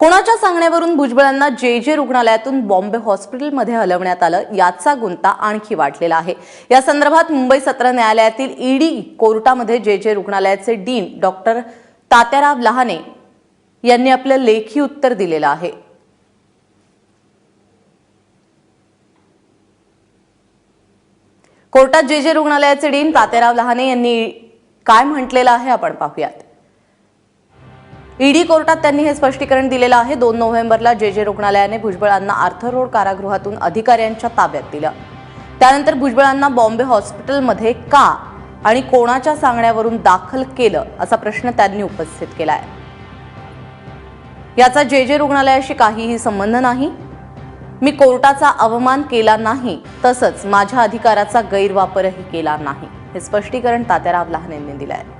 कोणाच्या सांगण्यावरून भुजबळांना जे जे रुग्णालयातून बॉम्बे हॉस्पिटलमध्ये हलवण्यात आलं याचा गुंता आणखी वाढलेला आहे. या संदर्भात मुंबई सत्र न्यायालयातील ईडी कोर्टामध्ये जे जे रुग्णालयाचे डीन डॉक्टर तात्याराव लहाने यांनी आपलं लेखी उत्तर दिलेलं आहे. कोर्टात जे जे रुग्णालयाचे डीन तात्याराव लहाने यांनी काय म्हटलेलं आहे आपण पाहूयात. ईडी कोर्टात त्यांनी हे स्पष्टीकरण दिलेलं आहे. दोन नोव्हेंबरला जे जे रुग्णालयाने भुजबळांना आर्थर रोड कारागृहातून अधिकाऱ्यांच्या ताब्यात दिलं. त्यानंतर भुजबळांना बॉम्बे हॉस्पिटलमध्ये का आणि कोणाच्या सांगण्यावरून दाखल केलं असा प्रश्न त्यांनी उपस्थित केलाय. याचा जे जे रुग्णालयाशी काहीही संबंध नाही. मी कोर्टाचा अवमान केला नाही तसंच माझ्या अधिकाराचा गैरवापरही केला नाही. हे स्पष्टीकरण तात्याराव लहान यांनी दिलं आहे